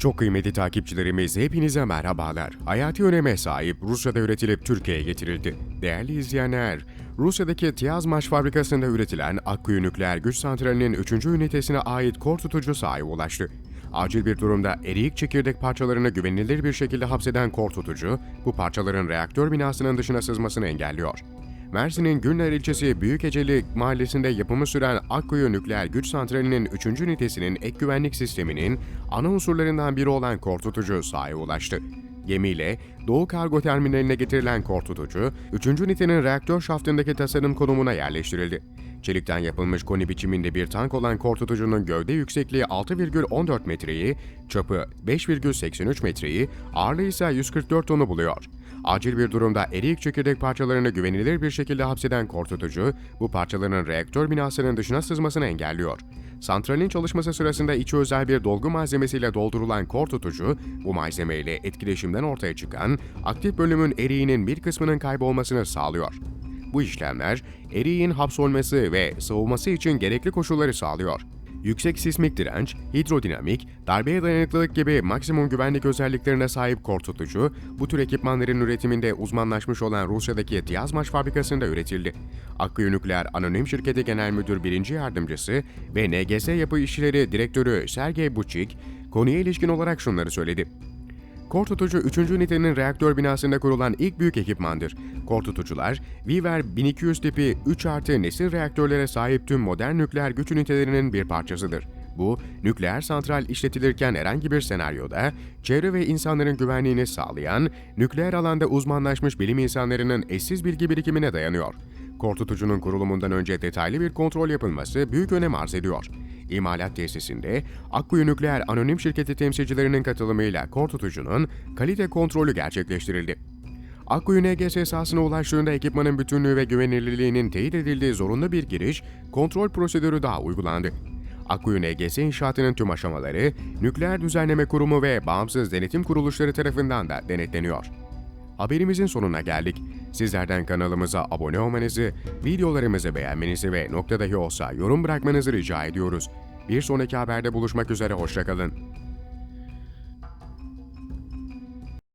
Çok kıymetli takipçilerimiz hepinize merhabalar. Hayati öneme sahip Rusya'da üretilip Türkiye'ye getirildi. Değerli izleyenler, Rusya'daki Tiyazmaş fabrikasında üretilen Akkuyu Nükleer Güç Santrali'nin 3. ünitesine ait kor tutucu sahaya ulaştı. Acil bir durumda eriyik çekirdek parçalarını güvenilir bir şekilde hapseden kor tutucu, bu parçaların reaktör binasının dışına sızmasını engelliyor. Mersin'in Günler ilçesi Büyükeceli mahallesinde yapımı süren Akkuyu Nükleer Güç Santrali'nin 3. ünitesinin ek güvenlik sisteminin ana unsurlarından biri olan kortutucu sahaya ulaştı. Gemiyle Doğu Kargo Terminaline getirilen kortutucu, 3. ünitenin reaktör şaftındaki tasarım konumuna yerleştirildi. Çelikten yapılmış koni biçiminde bir tank olan kortutucunun gövde yüksekliği 6,14 metreyi, çapı 5,83 metreyi, ağırlığı ise 144 tonu buluyor. Acil bir durumda eriyik çekirdek parçalarını güvenilir bir şekilde hapseden kortutucu, bu parçaların reaktör binasının dışına sızmasını engelliyor. Santralin çalışması sırasında içi özel bir dolgu malzemesiyle doldurulan kor tutucu, bu malzemeyle etkileşimden ortaya çıkan aktif bölümün eriğinin bir kısmının kaybolmasını sağlıyor. Bu işlemler eriğin hapsolması ve soğuması için gerekli koşulları sağlıyor. Yüksek sismik direnç, hidrodinamik, darbeye dayanıklılık gibi maksimum güvenlik özelliklerine sahip kor tutucu, bu tür ekipmanların üretiminde uzmanlaşmış olan Rusya'daki Tiyazmaş fabrikasında üretildi. Akkuyu Nükleer Anonim Şirketi Genel Müdür 1. Yardımcısı ve NGS Yapı İşleri Direktörü Sergey Buçik, konuya ilişkin olarak şunları söyledi. Kor tutucu 3. ünitenin reaktör binasında kurulan ilk büyük ekipmandır. Kor tutucular, Viver 1200 tipi 3 artı nesil reaktörlere sahip tüm modern nükleer güç ünitelerinin bir parçasıdır. Bu, nükleer santral işletilirken herhangi bir senaryoda çevre ve insanların güvenliğini sağlayan, nükleer alanda uzmanlaşmış bilim insanlarının eşsiz bilgi birikimine dayanıyor. Kor tutucunun kurulumundan önce detaylı bir kontrol yapılması büyük önem arz ediyor. İmalat tesisinde Akkuyu Nükleer Anonim Şirketi temsilcilerinin katılımıyla kor tutucunun kalite kontrolü gerçekleştirildi. Akkuyu NGS sahasına ulaştığında ekipmanın bütünlüğü ve güvenilirliğinin teyit edildiği zorunlu bir giriş, kontrol prosedürü daha uygulandı. Akkuyu NGS inşaatının tüm aşamaları, Nükleer Düzenleme Kurumu ve bağımsız denetim kuruluşları tarafından da denetleniyor. Haberimizin sonuna geldik. Sizlerden kanalımıza abone olmanızı, videolarımızı beğenmenizi ve nokta dahi olsa yorum bırakmanızı rica ediyoruz. Bir sonraki haberde buluşmak üzere, hoşçakalın.